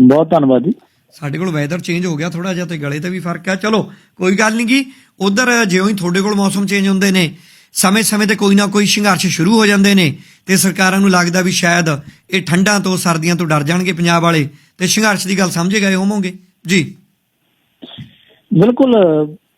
ਬਹੁਤ ਧੰਨਵਾਦ ਜੀ। ਸਾਡੇ ਕੋਲ ਵੈਦਰ ਚੇਂਜ ਹੋ ਗਿਆ ਥੋੜਾ ਜਿਹਾ ਤੇ ਗਲੇ ਤੇ ਵੀ ਫ਼ਰਕ ਹੈ ਚਲੋ ਕੋਈ ਗੱਲ ਨਹੀਂ ਗੀ ਉਧਰ ਜਿਉਂ ਹੀ ਤੁਹਾਡੇ ਕੋਲ ਮੌਸਮ ਚੇਂਜ ਹੁੰਦੇ ਨੇ ਸਮੇਂ-ਸਮੇਂ ਤੇ ਕੋਈ ਨਾ ਕੋਈ ਸੰਘਰਸ਼ ਸ਼ੁਰੂ ਹੋ ਜਾਂਦੇ ਨੇ ਤੇ ਸਰਕਾਰਾਂ ਨੂੰ ਲੱਗਦਾ ਵੀ ਸ਼ਾਇਦ ਇਹ ਠੰਡਾਂ ਤੋਂ ਸਰਦੀਆਂ ਤੋਂ ਡਰ ਜਾਣਗੇ ਪੰਜਾਬ ਵਾਲੇ ਤੇ ਸੰਘਰਸ਼ ਦੀ ਗੱਲ ਸਮਝੇ ਗਏ ਹੋਵੋਗੇ। ਜੀ। ਬਿਲਕੁਲ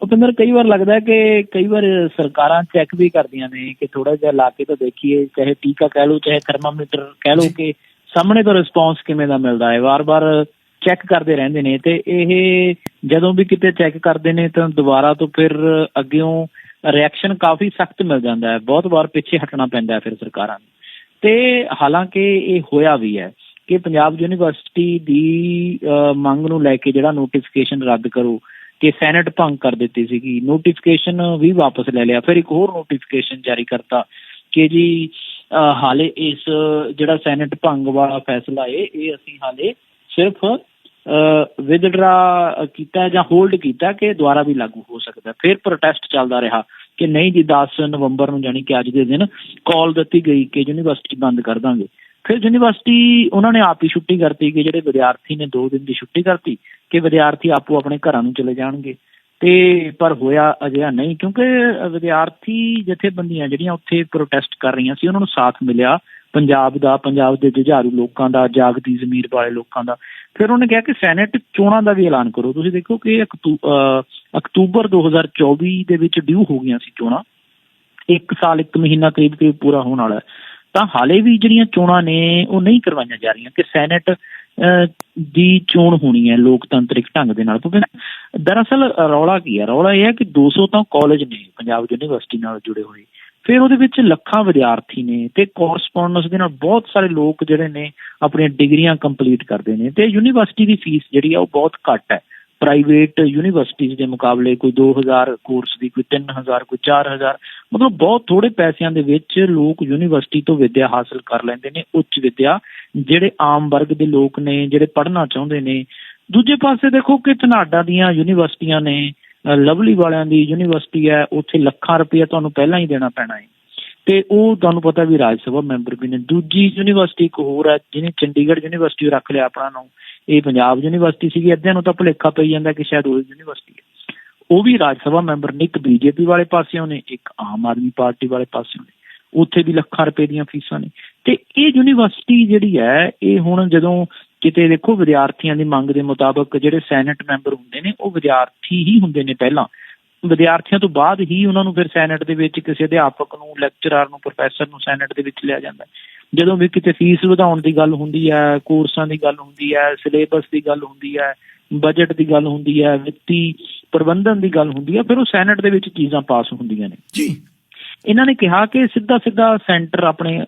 ਭੁਪਿੰਦਰ ਕਈ ਵਾਰ ਲੱਗਦਾ ਹੈ ਕਿ ਕਈ ਵਾਰ ਸਰਕਾਰਾਂ ਚੈੱਕ ਵੀ ਕਰਦੀਆਂ ਨੇ ਕਿ ਥੋੜਾ ਜਿਹਾ ਲਾ ਕੇ ਤਾਂ ਦੇਖੀਏ ਚਾਹੇ ਟੀਕਾ ਕਹਿ ਲਓ ਚਾਹੇ ਥਰਮਾਮੀਟਰ ਕਹਿ ਲਓ ਕਿ ਸਾਹਮਣੇ ਤੋਂ ਰਿਸਪੌਂਸ ਕਿਵੇਂ ਦਾ ਮਿਲਦਾ ਹੈ? ਵਾਰ-ਵਾਰ ਚੈੱਕ ਕਰਦੇ ਰਹਿੰਦੇ ਨੇ ਤੇ ਇਹ ਜਦੋਂ ਵੀ ਕਿਤੇ ਚੈੱਕ ਕਰਦੇ ਨੇ ਤਾਂ ਦੁਬਾਰਾ ਤੋਂ ਫਿਰ ਅੱਗਿਓਂ ਰਿਐਕਸ਼ਨ ਕਾਫੀ ਸਖਤ ਮਿਲ ਜਾਂਦਾ ਹੈ। ਬਹੁਤ ਵਾਰ ਪਿੱਛੇ ਹਟਣਾ ਪੈਂਦਾ ਹੈ ਫਿਰ ਸਰਕਾਰਾਂ ਨੂੰ। ਤੇ ਹਾਲਾਂਕਿ ਇਹ ਹੋਇਆ ਵੀ ਹੈ ਕਿ ਪੰਜਾਬ ਯੂਨੀਵਰਸਿਟੀ ਦੀ ਮੰਗ ਨੂੰ ਲੈ ਕੇ ਜਿਹੜਾ ਨੋਟੀਫਿਕੇਸ਼ਨ ਰੱਦ ਕਰੋ ਕਿ ਸੈਨੇਟ ਭੰਗ ਕਰ ਦਿੱਤੀ ਸੀਗੀ। ਨੋਟੀਫਿਕੇਸ਼ਨ ਵੀ ਵਾਪਸ ਲੈ ਲਿਆ। ਫਿਰ ਇੱਕ ਹੋਰ ਨੋਟੀਫਿਕੇਸ਼ਨ ਜਾਰੀ ਕਰਤਾ ਕਿ ਜੀ ਹਾਲੇ ਇਸ ਜਿਹੜਾ ਸੈਨੇਟ ਭੰਗ ਵਾਲਾ ਫੈਸਲਾ ਹੈ ਇਹ ਅਸੀਂ ਹਾਲੇ ਸਿਰਫ ਵਿਦਡਰਾ ਕੀਤਾ ਜਾਂ ਹੋਲਡ ਕੀਤਾ ਕਿ ਦੁਬਾਰਾ ਵੀ ਲਾਗੂ ਹੋ ਸਕਦਾ। ਫਿਰ ਪ੍ਰੋਟੈਸਟ ਚੱਲਦਾ ਰਿਹਾ ਕਿ ਨਹੀਂ ਜੀ 10 ਨਵੰਬਰ ਨੂੰ ਜਾਨੀ ਕਿ ਅੱਜ ਦੇ ਦਿਨ ਕਾਲ ਦਿੱਤੀ ਗਈ ਕਿ ਯੂਨੀਵਰਸਿਟੀ ਬੰਦ ਕਰ ਦਾਂਗੇ। ਫਿਰ ਯੂਨੀਵਰਸਿਟੀ, ਉਹਨਾਂ ਨੇ ਆਪ ਹੀ ਛੁੱਟੀ ਕਰਤੀ ਕਿ ਜਿਹੜੇ ਵਿਦਿਆਰਥੀ ਨੇ 2 ਦਿਨ ਦੀ ਛੁੱਟੀ ਕਰਤੀ ਕਿ ਵਿਦਿਆਰਥੀ ਆਪੋ ਆਪਣੇ ਘਰਾਂ ਨੂੰ ਚਲੇ ਜਾਣਗੇ। ਤੇ ਪਰ ਹੋਇਆ ਅਜਿਹਾ ਨਹੀਂ, ਕਿਉਂਕਿ ਵਿਦਿਆਰਥੀ ਜਥੇਬੰਦੀਆਂ ਜਿਹੜੀਆਂ ਉੱਥੇ ਪ੍ਰੋਟੈਸਟ ਕਰ ਰਹੀਆਂ ਸੀ, ਉਹਨਾਂ ਨੂੰ ਸਾਥ ਮਿਲਿਆ। ਪੰਜਾਬ ਦਾ, ਪੰਜਾਬ ਦੇ ਜੁਝਾਰੂ ਲੋਕਾਂ ਦਾ, ਜਾਗਦੀ ਜ਼ਮੀਰ ਵਾਲੇ ਲੋਕਾਂ ਦਾ। ਫਿਰ ਉਹਨੇ ਕਿਹਾ ਕਿ ਸੈਨੇਟ ਚੋਣਾਂ ਦਾ ਵੀ ਐਲਾਨ ਕਰੋ। ਤੁਸੀਂ ਦੇਖੋ ਕਿ ਅਕਤੂ- ਅਹ, ਅਕਤੂਬਰ 2024 ਦੇ ਵਿੱਚ ਡਿਊ ਹੋ ਗਈਆਂ ਸੀ ਚੋਣਾਂ। ਇੱਕ ਸਾਲ, ਇੱਕ ਮਹੀਨਾ ਕਰੀਬ ਕਰੀਬ ਪੂਰਾ ਹੋਣ ਵਾਲਾ ਤਾਂ ਹਾਲੇ ਵੀ ਜਿਹੜੀਆਂ ਚੋਣਾਂ ਨੇ, ਉਹ ਨਹੀਂ ਕਰਵਾਈਆਂ ਜਾ ਰਹੀਆਂ ਕਿ ਸੈਨੇਟ ਦੀ ਚੋਣ ਹੋਣੀ ਹੈ ਲੋਕਤੰਤਰਿਕ ਢੰਗ ਦੇ ਨਾਲ। ਕਿਉਂਕਿ ਦਰਅਸਲ ਰੌਲਾ ਕੀ ਹੈ? ਰੌਲਾ ਇਹ ਹੈ ਕਿ 200 ਤਾਂ ਕਾਲਜ ਨੇ, ਪੰਜਾਬ ਯੂਨੀਵਰਸਿਟੀ ਨਾਲ ਜੁੜੇ ਹੋਏ। ਫਿਰ ਉਹਦੇ ਵਿੱਚ ਲੱਖਾਂ ਵਿਦਿਆਰਥੀ ਨੇ ਤੇ ਕੋਰਸਪੋਂਡੈਂਸ ਦੇ ਨਾਲ ਬਹੁਤ ਸਾਰੇ ਲੋਕ ਜਿਹੜੇ ਨੇ ਆਪਣੀਆਂ ਡਿਗਰੀਆਂ ਕੰਪਲੀਟ ਕਰਦੇ ਨੇ। ਤੇ ਯੂਨੀਵਰਸਿਟੀ ਦੀ ਫੀਸ ਜਿਹੜੀ ਆ ਉਹ ਬਹੁਤ ਘੱਟ ਹੈ। ਪ੍ਰਾਈਵੇਟ ਯੂਨੀਵਰਸਿਟੀਜ਼ ਦੇ ਮੁਕਾਬਲੇ ਕੋਈ 2000 ਕੋਰਸ ਦੀ, ਕੋਈ 3000 ਕੋਈ 4000 ਮਤਲਬ ਬਹੁਤ ਥੋੜੇ ਪੈਸਿਆਂ ਦੇ ਵਿੱਚ ਲੋਕ ਯੂਨੀਵਰਸਿਟੀ ਤੋਂ ਵਿੱਦਿਆ ਹਾਸਲ ਕਰ ਲੈਂਦੇ ਨੇ, ਉੱਚ ਵਿੱਦਿਆ, ਜਿਹੜੇ ਆਮ ਵਰਗ ਦੇ ਲੋਕ ਨੇ, ਜਿਹੜੇ ਪੜ੍ਹਨਾ ਚਾਹੁੰਦੇ ਨੇ। ਦੂਜੇ ਪਾਸੇ ਦੇਖੋ ਕਿ ਧਨਾਡਾ ਦੀਆਂ ਯੂਨੀਵਰਸਿਟੀਆਂ ਨੇ ਲਵਲੀ ਵਾਲਿਆਂ ਦੀ ਯੂਨੀਵਰਸਿਟੀ ਹੈ, ਉੱਥੇ ਲੱਖਾਂ ਰੁਪਏ ਤੁਹਾਨੂੰ ਪਹਿਲਾਂ ਹੀ ਦੇਣਾ ਪੈਣਾ ਹੈ। ਤੇ ਉਹ ਤੁਹਾਨੂੰ ਪਤਾ ਵੀ ਰਾਜ ਸਭਾ ਮੈਂਬਰ ਵੀ ਨੇ। ਦੂਜੀ ਯੂਨੀਵਰਸਿਟੀ ਇੱਕ ਹੋਰ ਹੈ, ਜਿਹਨੇ ਚੰਡੀਗੜ੍ਹ ਯੂਨੀਵਰਸਿਟੀ ਰੱਖ ਲਿਆ ਆਪਣਾ ਨਾਮ। ਇਹ ਪੰਜਾਬ ਯੂਨੀਵਰਸਿਟੀ ਸੀਗੀ, ਅੱਧਿਆਂ ਨੂੰ ਤਾਂ ਭੁਲੇਖਾ ਪਈ ਜਾਂਦਾ ਕਿ ਸ਼ਾਇਦ ਉਹ ਯੂਨੀਵਰਸਿਟੀ ਹੈ। ਉਹ ਵੀ ਰਾਜ ਸਭਾ ਮੈਂਬਰ ਨੇ, ਇੱਕ ਬੀਜੇਪੀ ਵਾਲੇ ਪਾਸਿਓਂ ਨੇ, ਇੱਕ ਆਮ ਆਦਮੀ ਪਾਰਟੀ ਵਾਲੇ ਪਾਸਿਓਂ ਨੇ। ਉੱਥੇ ਵੀ ਲੱਖਾਂ ਰੁਪਏ ਦੀਆਂ ਫੀਸਾਂ ਨੇ। ਤੇ ਇਹ ਯੂਨੀਵਰਸਿਟੀ ਜਿਹੜੀ ਹੈ, ਇਹ ਹੁਣ ਜਦੋਂ ਕਿਤੇ ਦੇਖੋ ਵਿਦਿਆਰਥੀਆਂ ਦੀ ਮੰਗ ਦੇ ਮੁਤਾਬਕ ਜਿਹੜੇ ਸੈਨੇਟ ਮੈਂਬਰ ਹੁੰਦੇ ਨੇ, ਉਹ ਵਿਦਿਆਰਥੀ ਹੀ ਹੁੰਦੇ ਨੇ ਪਹਿਲਾਂ। ਵਿਦਿਆਰਥੀਆਂ ਤੋਂ ਬਾਅਦ ਹੀ ਉਹਨਾਂ ਨੂੰ ਫਿਰ ਸੈਨੇਟ ਦੇ ਵਿੱਚ ਕਿਸੇ ਅਧਿਆਪਕ ਨੂੰ ਲੈਕਚਰਰ ਨੂੰ ਪ੍ਰੋਫੈਸਰ ਨੂੰ ਸੈਨੇਟ ਦੇ ਵਿੱਚ ਲਿਆ ਜਾਂਦਾ। ਜਦੋਂ ਵੀ ਕਿਤੇ ਫੀਸ ਵਧਾਉਣ ਦੀ ਗੱਲ ਹੁੰਦੀ ਹੈ ਕੋਰਸਾਂ ਦੀ ਗੱਲ ਹੁੰਦੀ ਹੈ ਸਿਲੇਬਸ ਦੀ ਗੱਲ ਹੁੰਦੀ ਹੈ ਬਜਟ ਦੀ ਗੱਲ ਹੁੰਦੀ ਹੈ ਵਿੱਤੀ ਪ੍ਰਬੰਧਨ ਦੀ ਗੱਲ ਹੁੰਦੀ ਹੈ ਫਿਰ ਉਹ ਸੈਨੇਟ ਦੇ ਵਿੱਚ ਚੀਜ਼ਾਂ ਪਾਸ ਹੁੰਦੀਆਂ ਨੇ ਜੀ ਇਹਨਾਂ ਨੇ ਕਿਹਾ ਕਿ ਸਿੱਧਾ ਸਿੱਧਾ ਸੈਂਟਰ ਆਪਣੇ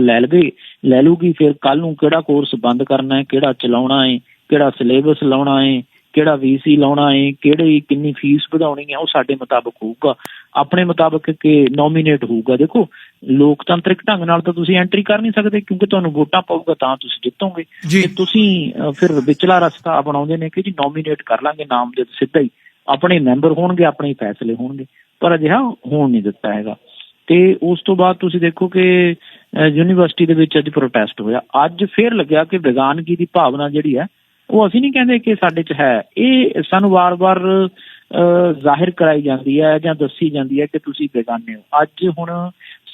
ਲੈ ਲਵੇ ਲੈ ਲੂਗੀ ਫਿਰ ਕੱਲ ਨੂੰ ਕਿਹੜਾ ਕੋਰਸ ਬੰਦ ਕਰਨਾ ਹੈ ਕਿਹੜਾ ਚਲਾਉਣਾ ਹੈ ਕਿਹੜਾ ਸਿਲੇਬਸ ਲਾਉਣਾ ਹੈ ਕਿਹੜਾ ਵੀਸੀ ਲਾਉਣਾ ਹੈ ਕਿਹੜੀ ਕਿੰਨੀ ਫੀਸ ਵਧਾਉਣੀ ਹੈ ਉਹ ਸਾਡੇ ਮੁਤਾਬਕ ਹੋਊਗਾ। ਆਪਣੇ ਮੁਤਾਬਕ ਕਿ ਨੋਮੀਨੇਟ ਹੋਊਗਾ। ਦੇਖੋ ਲੋਕਤੰਤਰਿਕ ਢੰਗ ਨਾਲ ਤਾਂ ਤੁਸੀਂ ਐਂਟਰੀ ਕਰ ਨਹੀਂ ਸਕਦੇ ਕਿਉਂਕਿ ਤੁਹਾਨੂੰ ਵੋਟਾਂ ਪਾਊਗਾ ਤਾਂ ਤੁਸੀਂ ਜਿੱਤੋਗੇ। ਤੇ ਤੁਸੀਂ ਫਿਰ ਵਿਚਲਾ ਰਸਤਾ ਅਪਣਾਉਂਦੇ ਨੇ ਕਿ ਜੀ ਨੋਮੀਨੇਟ ਕਰ ਲਾਂਗੇ ਨਾਮ ਦੇ ਸਿੱਧਾ ਹੀ। ਆਪਣੇ ਮੈਂਬਰ ਹੋਣਗੇ ਆਪਣੇ ਫੈਸਲੇ ਹੋਣਗੇ। ਪਰ ਅਜਿਹਾ ਹੋਣ ਨਹੀਂ ਦਿੱਤਾ ਹੈਗਾ। ਤੇ ਉਸ ਤੋਂ ਬਾਅਦ ਤੁਸੀਂ ਦੇਖੋ ਕਿ ਯੂਨੀਵਰਸਿਟੀ ਦੇ ਵਿੱਚ ਅੱਜ ਪ੍ਰੋਟੈਸਟ ਹੋਇਆ। ਅੱਜ ਫੇਰ ਲੱਗਿਆ ਕਿ ਵਿਗਾਨਗੀ ਦੀ ਭਾਵਨਾ ਜਿਹੜੀ ਹੈ ਉਹ ਅਸੀਂ ਨਹੀਂ ਕਹਿੰਦੇ ਕਿ ਸਾਡੇ 'ਚ ਹੈ। ਇਹ ਸਾਨੂੰ ਵਾਰ-ਵਾਰ ਜ਼ਾਹਿਰ ਕਰਾਈ ਜਾਂਦੀ ਹੈ ਜਾਂ ਦੱਸੀ ਜਾਂਦੀ ਹੈ ਕਿ ਤੁਸੀਂ ਬੇਗਾਨੇ ਹੋ। ਅੱਜ ਹੁਣ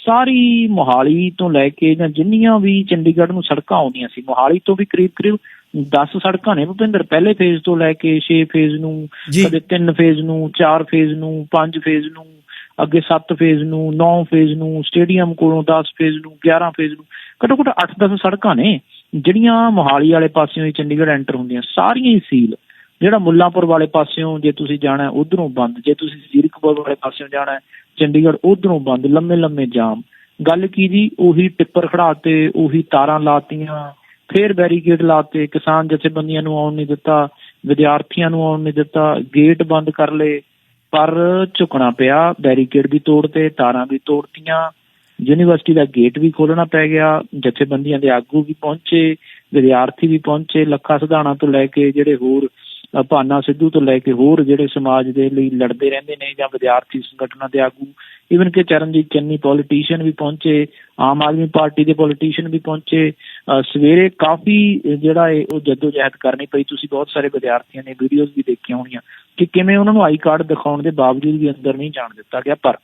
ਸਾਰੀ ਮੋਹਾਲੀ ਤੋਂ ਲੈ ਕੇ ਜਾਂ ਜਿੰਨੀਆਂ ਵੀ ਚੰਡੀਗੜ੍ਹ ਨੂੰ ਸੜਕਾਂ ਆਉਂਦੀਆਂ ਸੀ ਮੋਹਾਲੀ ਤੋਂ ਵੀ ਕਰੀਬ-ਕਰੀਬ 10 ਸੜਕਾਂ ਨੇ ਭੁਪਿੰਦਰ। ਪਹਿਲੇ ਫੇਜ਼ ਤੋਂ ਲੈ ਕੇ 6 ਫੇਜ਼ ਨੂੰ। ਕਦੇ 3 ਫੇਜ਼ ਨੂੰ 4 ਫੇਜ਼ ਨੂੰ 5 ਫੇਜ਼ ਨੂੰ ਅੱਗੇ 7 ਫੇਜ਼ ਨੂੰ 9 ਫੇਜ਼ ਨੂੰ ਸਟੇਡੀਅਮ ਕੋਲੋਂ 10 ਫੇਜ਼ ਨੂੰ 11 ਫੇਜ਼ ਨੂੰ ਘੱਟੋ ਘੱਟ 8-10 ਸੜਕਾਂ ਨੇ। ਜਿਹੜੀਆਂ ਮੋਹਾਲੀ ਵਾਲੇ ਪਾਸਿਓਂ ਹੀ ਚੰਡੀਗੜ੍ਹ ਐਂਟਰ ਹੁੰਦੀਆਂ, ਸਾਰੀਆਂ ਹੀ ਸੀਲ ਜਿਹੜਾ ਮੁੱਲਾਂਪੁਰ ਵਾਲੇ ਪਾਸਿਓਂ ਜੇ ਤੁਸੀਂ ਜਾਣਾ, ਉਧਰੋਂ ਬੰਦ। ਜੇ ਤੁਸੀਂ ਜ਼ੀਰਕਪੁਰ ਵਾਲੇ ਪਾਸਿਓਂ ਜਾਣਾ, ਚੰਡੀਗੜ੍ਹ ਉਧਰੋਂ ਬੰਦ, ਲੰਮੇ ਲੰਮੇ ਜਾਮ। ਗੱਲ ਕੀ ਜੀ? ਉਹੀ ਟਿੱਪਰ ਖੜਾਤੇ ਉਹੀ ਤਾਰਾਂ ਲਾਤੀਆਂ, ਫੇਰ ਬੈਰੀਕੇਡ ਲਾਤੇ, ਕਿਸਾਨ ਜਥੇਬੰਦੀਆਂ ਨੂੰ ਆਉਣ ਨਹੀਂ ਦਿੱਤਾ, ਵਿਦਿਆਰਥੀਆਂ ਨੂੰ ਆਉਣ ਨਹੀਂ ਦਿੱਤਾ, ਗੇਟ ਬੰਦ ਕਰ ਲਏ। ਪਰ ਝੁਕਣਾ ਪਿਆ, ਬੈਰੀਕੇਡ ਵੀ ਤੋੜਤੇ, ਤਾਰਾਂ ਵੀ ਤੋੜਤੀਆਂ। ਯੂਨੀਵਰਸਿਟੀ ਦਾ ਗੇਟ ਵੀ ਖੋਲਣਾ ਪੈ ਗਿਆ ਜਥੇਬੰਦੀਆਂ ਦੇ ਆਗੂ ਵੀ ਪਹੁੰਚੇ ਵਿਦਿਆਰਥੀ ਵੀ ਪਹੁੰਚੇ ਲੱਖਾ ਸਿਧਾਣਾ ਤੋਂ ਲੈ ਕੇ ਜਿਹੜੇ ਹੋਰ ਭਾਨਾ ਸਿੱਧੂ ਤੋਂ ਲੈ ਕੇ ਹੋਰ ਜਿਹੜੇ ਸਮਾਜ ਦੇ ਲਈ ਲੜਦੇ ਰਹਿੰਦੇ ਨੇ ਜਾਂ ਵਿਦਿਆਰਥੀ ਸੰਗਠਨਾਂ ਦੇ ਆਗੂ ਇਵਨ ਕਿ ਚਰਨਜੀਤ ਚੰਨੀ ਪੋਲੀਟੀਸ਼ੀਅਨ ਵੀ ਪਹੁੰਚੇ ਆਮ ਆਦਮੀ ਪਾਰਟੀ ਦੇ ਪੋਲੀਟੀਸ਼ੀਅਨ ਵੀ ਪਹੁੰਚੇ ਅ, ਸਵੇਰੇ ਕਾਫੀ ਜਿਹੜਾ ਹੈ ਉਹ ਜਦੋਜਹਿਦ ਕਰਨੀ ਪਈ ਤੁਸੀਂ ਬਹੁਤ ਸਾਰੇ ਵਿਦਿਆਰਥੀਆਂ ਨੇ ਵੀਡੀਓਜ਼ ਵੀ ਦੇਖੀਆਂ ਹੋਣੀਆਂ ਕਿ ਕਿਵੇਂ ਉਹਨਾਂ ਨੂੰ ਆਈ ਕਾਰਡ ਦਿਖਾਉਣ ਦੇ ਬਾਵਜੂਦ ਵੀ ਅੰਦਰ ਨਹੀਂ ਜਾਣ ਦਿੱਤਾ ਗਿਆ ਪਰ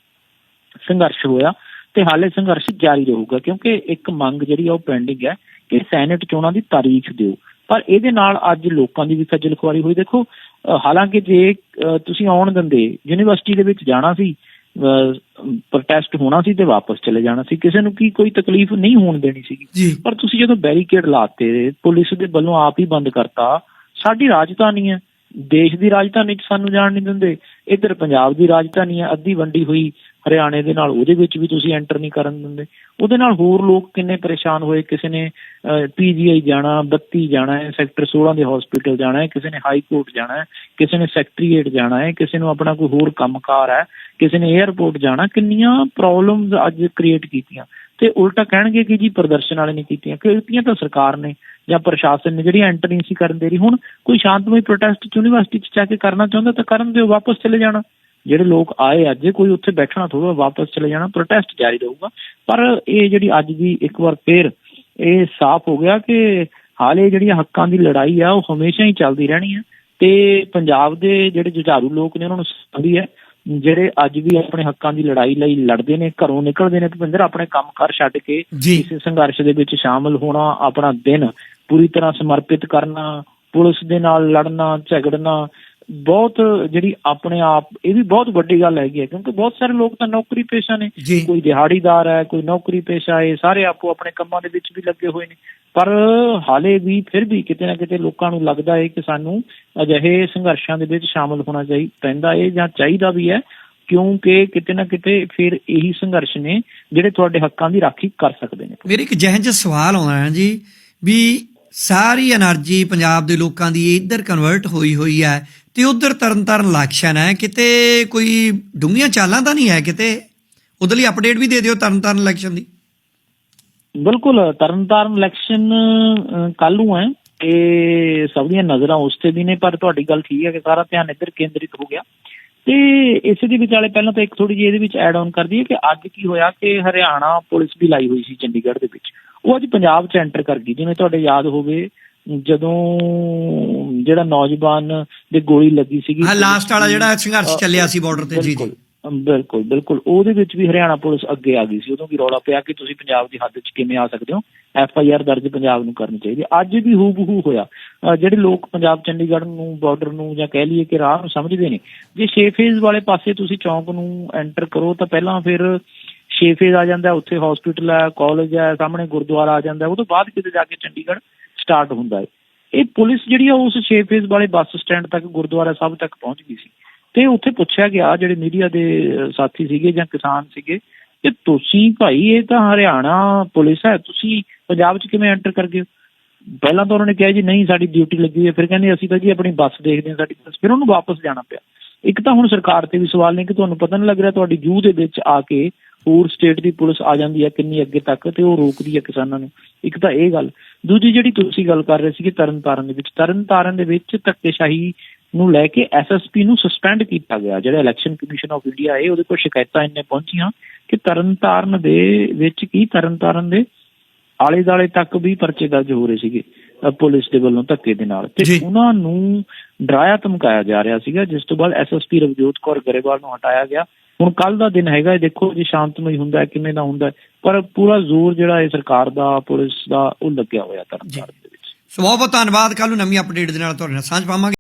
ਸੰਘਰਸ਼ ਹੋਇਆ ਤੇ ਹਾਲੇ ਸੰਘਰਸ਼ ਜਾਰੀ ਰਹੂਗਾ ਕਿਉਂਕਿ ਇੱਕ ਮੰਗ ਜਿਹੜੀ ਆ ਉਹ ਪੈਂਡਿੰਗ ਹੈ ਕਿ ਸੈਨੇਟ ਚੋਣਾਂ ਦੀ ਤਾਰੀਖ ਦਿਓ। ਪਰ ਇਹਦੇ ਨਾਲ ਅੱਜ ਲੋਕਾਂ ਦੀ ਵੀ ਖੱਜਲ ਖੁਆਰੀ ਹੋਈ। ਦੇਖੋ ਹਾਲਾਂਕਿ ਜੇ ਤੁਸੀਂ ਆਉਣ ਦਿੰਦੇ ਯੂਨੀਵਰਸਿਟੀ ਦੇ ਵਿੱਚ ਜਾਣਾ ਸੀ ਪ੍ਰੋਟੈਸਟ ਹੋਣਾ ਸੀ ਤੇ ਵਾਪਸ ਚਲੇ ਜਾਣਾ ਸੀ ਕਿਸੇ ਨੂੰ ਕੀ ਕੋਈ ਤਕਲੀਫ ਨਹੀਂ ਹੋਣ ਦੇਣੀ ਜੀ। ਪਰ ਤੁਸੀਂ ਜਦੋਂ ਬੈਰੀਕੇਡ ਲਾਤੇ ਪੁਲਿਸ ਦੇ ਵੱਲੋਂ ਆਪ ਹੀ ਬੰਦ ਕਰਤਾ ਸਾਡੀ ਰਾਜਧਾਨੀ ਹੈ। ਦੇਸ਼ ਦੀ ਰਾਜਧਾਨੀ 'ਚ ਸਾਨੂੰ ਜਾਣ ਨਹੀਂ ਦਿੰਦੇ। ਇੱਧਰ ਪੰਜਾਬ ਦੀ ਰਾਜਧਾਨੀ ਹੈ ਅੱਧੀ ਵੰਡੀ ਹੋਈ ਹਰਿਆਣੇ ਦੇ ਨਾਲ, ਉਹਦੇ ਵਿੱਚ ਵੀ ਤੁਸੀਂ ਐਂਟਰ ਨਹੀਂ ਕਰਨ ਦਿੰਦੇ। ਉਹਦੇ ਨਾਲ ਹੋਰ ਲੋਕ ਕਿੰਨੇ ਪਰੇਸ਼ਾਨ ਹੋਏ, ਕਿਸੇ ਨੇ ਪੀਜੀਆਈ ਜਾਣਾ 32 ਜਾਣਾ ਹੈ ਸੈਕਟਰ 16 ਦੇ ਹਸਪੀਟਲ ਜਾਣਾ ਹੈ, ਕਿਸੇ ਨੇ ਹਾਈ ਕੋਰਟ ਜਾਣਾ ਹੈ, ਕਿਸੇ ਨੇ ਸੈਕਟਰੀਏਟ ਜਾਣਾ ਹੈ, ਕਿਸੇ ਨੂੰ ਆਪਣਾ ਕੋਈ ਹੋਰ ਕੰਮਕਾਰ ਹੈ, ਕਿਸੇ ਨੇ 에ਅਰਪੋਰਟ ਜਾਣਾ, ਕਿੰਨੀਆਂ ਪ੍ਰੋਬਲਮਸ ਅੱਜ ਕ੍ਰੀਏਟ ਕੀਤੀਆਂ। ਤੇ ਉਲਟਾ ਕਹਿਣਗੇ ਕਿ ਜੀ ਪ੍ਰਦਰਸ਼ਨ ਵਾਲੇ ਨੇ ਕੀਤੀਆਂ ਕੀਤੀਆਂ ਤਾਂ ਸਰਕਾਰ ਨੇ ਜਾਂ ਪ੍ਰਸ਼ਾਸਨ ਨੇ ਜਿਹੜੀ ਐਂਟਰ ਨਹੀਂ ਸੀ ਕਰਨ ਦੇ ਰਹੀ। ਹੁਣ ਕੋਈ ਸ਼ਾਂਤਮਈ ਪ੍ਰੋਟੈਸਟ ਯੂਨੀਵਰਸਿਟੀ 'ਚ ਜਾ ਕੇ ਕਰਨਾ ਚਾਹੁੰਦਾ ਤਾਂ ਕਰਨ ਦਿਓ, ਵਾਪਸ ਚਲੇ ਜਾਣਾ। ਜਿਹੜੇ ਲੋਕ ਆਏ ਅੱਜ ਕੋਈ ਉੱਥੇ ਬੈਠਣਾ ਥੋੜਾ ਵਾਪਸ ਚਲੇ ਜਾਣਾ ਪ੍ਰੋਟੈਸਟ ਜਾਰੀ ਰਹੂਗਾ। ਪਰ ਇਹ ਜਿਹੜੀ ਅੱਜ ਦੀ ਇੱਕ ਵਾਰ ਫੇਰ ਇਹ ਸਾਫ਼ ਹੋ ਗਿਆ ਕਿ ਹਾਲੇ ਜਿਹੜੀਆਂ ਹੱਕਾਂ ਦੀ ਲੜਾਈ ਆ ਉਹ ਹਮੇਸ਼ਾ ਹੀ ਚੱਲਦੀ ਰਹਿਣੀ ਹੈ ਤੇ ਪੰਜਾਬ ਦੇ ਜਿਹੜੇ ਜੁਝਾਰੂ ਲੋਕ ਨੇ ਉਹਨਾਂ ਨੂੰ ਸੰਭੀ ਹੈ। ਜਿਹੜੇ ਅੱਜ ਵੀ ਆਪਣੇ ਹੱਕਾਂ ਦੀ ਲੜਾਈ ਲਈ ਲੜਦੇ ਨੇ ਘਰੋਂ ਨਿਕਲਦੇ ਨੇ ਭੁਪਿੰਦਰ ਆਪਣੇ ਕੰਮਕਾਰ ਛੱਡ ਕੇ ਇਸ ਸੰਘਰਸ਼ ਦੇ ਵਿੱਚ ਸ਼ਾਮਲ ਹੋਣਾ ਆਪਣਾ ਦਿਨ ਪੂਰੀ ਤਰ੍ਹਾਂ ਸਮਰਪਿਤ ਕਰਨਾ ਪੁਲਿਸ ਦੇ ਨਾਲ ਲੜਨਾ ਝਗੜਨਾ ਬਹੁਤ ਜਿਹੜੀ ਆਪਣੇ ਆਪ ਇਹ ਵੀ ਬਹੁਤ ਵੱਡੀ ਗੱਲ ਹੈਗੀ ਹੈ ਕਿਉਂਕਿ ਬਹੁਤ ਸਾਰੇ ਲੋਕ ਤਾਂ ਨੌਕਰੀ ਪੇਸ਼ਾ ਨੇ। ਕੋਈ ਦਿਹਾੜੀਦਾਰ ਹੈ ਕੋਈ ਨੌਕਰੀ ਪੇਸ਼ਾ ਹੈ ਸਾਰੇ ਆਪੋ ਆਪਣੇ ਕੰਮਾਂ ਦੇ ਵਿੱਚ ਵੀ ਲੱਗੇ ਹੋਏ ਨੇ। ਪਰ ਹਾਲੇ ਵੀ ਫਿਰ ਵੀ ਕਿਤੇ ਨਾ ਕਿਤੇ ਲੋਕਾਂ ਨੂੰ ਲੱਗਦਾ ਹੈ ਕਿ ਸਾਨੂੰ ਅਜਿਹੇ ਸੰਘਰਸ਼ਾਂ ਦੇ ਵਿੱਚ ਸ਼ਾਮਲ ਹੋਣਾ ਚਾਹੀ ਪੈਂਦਾ ਹੈ ਜਾਂ ਚਾਹੀਦਾ ਵੀ ਹੈ ਕਿਉਂਕਿ ਕਿਤੇ ਨਾ ਕਿਤੇ ਫਿਰ ਇਹੀ ਸੰਘਰਸ਼ ਨੇ ਜਿਹੜੇ ਤੁਹਾਡੇ ਹੱਕਾਂ ਦੀ ਰਾਖੀ ਕਰ ਸਕਦੇ ਨੇ। ਮੇਰੇ ਇੱਕ ਜਹਨ ਸਵਾਲ ਆਉਂਦਾ ਹੈ ਜੀ ਵੀ ਸਾਰੀ એનર્ਜੀ ਪੰਜਾਬ ਦੇ ਲੋਕਾਂ ਦੀ ਇੱਧਰ ਕਨਵਰਟ ਹੋਈ ਹੋਈ ਹੈ ਤੇ ਉਧਰ ਤਰਨਤਾਰਨ ਇਲੈਕਸ਼ਨ ਹੈ, ਕਿਤੇ ਕੋਈ ਡੂੰਘੀਆਂ ਚਾਲਾਂ ਤਾਂ ਨਹੀਂ ਹੈ ਕਿਤੇ? ਉਧਰਲੀ ਅਪਡੇਟ ਵੀ ਦੇ ਦਿਓ ਤਰਨਤਾਰਨ ਇਲੈਕਸ਼ਨ ਦੀ। ਬਿਲਕੁਲ, ਤਰਨਤਾਰਨ ਇਲੈਕਸ਼ਨ ਕੱਲ ਨੂੰ ਹੈ ਤੇ ਸਭ ਦੀਆਂ ਨਜ਼ਰਾਂ ਉਸ ਤੇ ਵੀ ਨੇ, ਪਰ ਤੁਹਾਡੀ ਗੱਲ ਠੀਕ ਹੈ ਕਿ ਸਾਰਾ ਧਿਆਨ ਇੱਧਰ ਕੇਂਦਰਿਤ ਹੋ ਗਿਆ। ਤੇ ਇਸੇ ਦੇ ਵਿਚਾਲੇ ਪਹਿਲਾਂ ਤਾਂ ਇੱਕ ਥੋੜੀ ਜਿਹੀ ਇਹਦੇ ਵਿੱਚ ਐਡ ਆਨ ਕਰ ਦਈਏ ਕਿ ਅੱਜ ਕੀ ਹੋਇਆ ਕਿ ਹਰਿਆਣਾ ਪੁਲਿਸ ਵੀ ਲਾਈ ਹੋਈ ਸੀ ਚੰਡੀਗੜ੍ਹ ਦੇ ਵਿੱਚ। ਉਹ ਅੱਜ ਪੰਜਾਬ 'ਚ ਐਂਟਰ ਕਰ ਗਈ, ਜਿਵੇਂ ਤੁਹਾਡੇ ਯਾਦ ਹੋਵੇ ਜਦੋਂ ਜਿਹੜਾ ਨੌਜਵਾਨ ਦੇ ਗੋਲੀ ਲੱਗੀ ਸੀਗੀ ਹਾਂ ਲਾਸਟ ਵਾਲਾ ਜਿਹੜਾ ਸੰਘਰਸ਼ ਚੱਲਿਆ ਸੀ ਬਾਰਡਰ ਤੇ ਜੀ ਜੀ। ਬਿਲਕੁਲ ਬਿਲਕੁਲ ਉਹਦੇ ਵਿੱਚ ਵੀ ਹਰਿਆਣਾ ਪੁਲਿਸ ਅੱਗੇ ਆ ਗਈ ਸੀ। ਉਦੋਂ ਵੀ ਰੌਲਾ ਪਿਆ ਕਿ ਤੁਸੀਂ ਪੰਜਾਬ ਦੀ ਹੱਦ 'ਚ ਕਿਵੇਂ ਆ ਸਕਦੇ ਹੋ? ਐਫ ਆਈ ਆਰ ਦਰਜ ਪੰਜਾਬ ਨੂੰ ਕਰਨੀ ਚਾਹੀਦੀ। ਅੱਜ ਵੀ ਹੂ ਬਹੂ ਹੋਇਆ ਜਿਹੜੇ ਲੋਕ ਪੰਜਾਬ ਚੰਡੀਗੜ੍ਹ ਨੂੰ ਬਾਰਡਰ ਨੂੰ ਜਾਂ ਕਹਿ ਲਈਏ ਕਿ ਰਾਹ ਨੂੰ ਸਮਝਦੇ ਨੇ ਜੇ 6 ਫੇਜ਼ ਵਾਲੇ ਪਾਸੇ ਤੁਸੀਂ ਚੌਂਕ ਨੂੰ ਐਂਟਰ ਕਰੋ ਤਾਂ ਪਹਿਲਾਂ ਫਿਰ 6 ਫੇਜ਼ ਆ ਜਾਂਦਾ। ਉੱਥੇ ਹਸਪੀਟਲ ਹੈ ਕਾਲਜ ਹੈ ਸਾਹਮਣੇ ਗੁਰਦੁਆਰਾ ਆ ਜਾਂਦਾ। ਉਹ ਤੋਂ ਬਾਅਦ ਕਿਤੇ ਜਾ ਕੇ ਚੰਡੀਗੜ੍ਹ ਸਟਾਰਟ ਹੁੰਦਾ ਹੈ। ਇਹ ਪੁਲਿਸ ਜਿਹੜੀ ਆ, ਉਸ 6 ਫੇਜ਼ ਵਾਲੇ ਬੱਸ ਸਟੈਂਡ ਤੱਕ, ਗੁਰਦੁਆਰਾ ਸਾਹਿਬ ਤੱਕ ਪਹੁੰਚ ਗਈ ਸੀ। ਤੇ ਉੱਥੇ ਪੁੱਛਿਆ ਗਿਆ ਜਿਹੜੇ ਮੀਡੀਆ ਦੇ ਸਾਥੀ ਸੀਗੇ ਜਾਂ ਕਿਸਾਨ ਸੀਗੇ, ਕਿ ਤੁਸੀਂ ਭਾਈ, ਇਹ ਤਾਂ ਹਰਿਆਣਾ ਪੁਲਿਸ ਹੈ, ਤੁਸੀਂ ਪੰਜਾਬ 'ਚ ਕਿਵੇਂ ਐਂਟਰ ਕਰ ਗਏ ਪਹਿਲਾਂ ਤਾਂ ਉਹਨਾਂ ਨੇ ਕਿਹਾ ਜੀ, ਨਹੀਂ, ਸਾਡੀ ਡਿਊਟੀ ਲੱਗੀ ਹੈ। ਫਿਰ ਕਹਿੰਦੇ, ਅਸੀਂ ਤਾਂ ਜੀ ਆਪਣੀ ਬੱਸ ਦੇਖਦੇ ਹਾਂ, ਸਾਡੀ ਬੱਸ। ਫਿਰ ਉਹਨੂੰ ਵਾਪਸ ਜਾਣਾ ਪਿਆ। ਇੱਕ ਤਾਂ ਹੁਣ ਸਰਕਾਰ ਤੇ ਵੀ ਸਵਾਲ ਨੇ ਕਿ ਤੁਹਾਨੂੰ ਪਤਾ ਨਹੀਂ ਲੱਗ ਰਿਹਾ, ਤੁਹਾਡੀ ਜੂਹ ਦੇ ਵਿੱਚ ਆ ਕੇ ਹੋਰ ਸਟੇਟ ਦੀ ਪੁਲਿਸ ਆ ਜਾਂਦੀ ਹੈ ਕਿੰਨੀ ਅੱਗੇ ਤੱਕ, ਤੇ ਉਹ ਰੋਕਦੀ ਹੈ ਕਿਸਾਨਾਂ ਨੂੰ। ਇੱਕ ਤਾਂ ਇਹ ਗੱਲ। ਦੂਜੀ ਜਿਹੜੀ ਤੁਸੀਂ ਗੱਲ ਕਰ ਰਹੇ ਸੀਗੇ ਤਰਨਤਾਰਨ ਦੇ ਵਿੱਚ ਤਰਨਤਾਰਨ ਦੇ ਵਿੱਚ ਧੱਕੇਸ਼ਾਹੀ ਨੂੰ ਲੈ ਕੇ ਐਸਐਸਪੀ ਨੂੰ ਸਸਪੈਂਡ ਕੀਤਾ ਗਿਆ ਜਿਹੜਾ ਇਲੈਕਸ਼ਨ ਕਮਿਸ਼ਨ ਆਫ ਇੰਡੀਆ ਹੈ ਉਹਦੇ ਕੋਲ ਸ਼ਿਕਾਇਤਾਂ ਇੰਨੇ ਪਹੁੰਚੀਆਂ ਕਿ ਤਰਨਤਾਰਨ ਦੇ ਵਿੱਚ ਕੀ ਤਰਨਤਾਰਨ ਦੇ ਆਲੇ ਦਾਲੇ ਤੱਕ ਵੀ ਪਰਚੇ ਦਰਜ ਹੋ ਰਹੇ ਸੀਗੇ ਪੁਲਿਸ ਦੇ ਵੱਲੋਂ ਧੱਕੇ ਦੇ ਨਾਲ ਤੇ। ਉਹਨਾਂ ਨੂੰ ਡਰਾਇਆ ਧਮਕਾਇਆ ਜਾ ਰਿਹਾ ਸੀਗਾ ਜਿਸ ਤੋਂ ਬਾਅਦ ਐਸਐਸਪੀ ਰਵਜੋਤ ਕੌਰ ਗਰੇਵਾਲ ਨੂੰ ਹਟਾਇਆ ਗਿਆ ਹੁਣ ਕੱਲ ਦਾ ਦਿਨ ਹੈਗਾ ਇਹ ਦੇਖੋ ਜੀ ਸ਼ਾਂਤਮਈ ਹੁੰਦਾ ਕਿਵੇਂ ਦਾ ਹੁੰਦਾ। ਪਰ ਪੂਰਾ ਜ਼ੋਰ ਜਿਹੜਾ ਹੈ ਸਰਕਾਰ ਦਾ ਪੁਲਿਸ ਦਾ ਉਹ ਲੱਗਿਆ ਹੋਇਆ ਤਰਨਤਾਰਨ ਦੇ ਵਿੱਚ। ਸੋ ਬਹੁਤ ਧੰਨਵਾਦ। ਕੱਲ ਨੂੰ ਨਵੀਂ ਅਪਡੇਟ ਦੇ ਨਾਲ ਤੁਹਾਡੇ ਨਾਲ ਸਾਂਝ ਪਾਵਾਂਗੇ।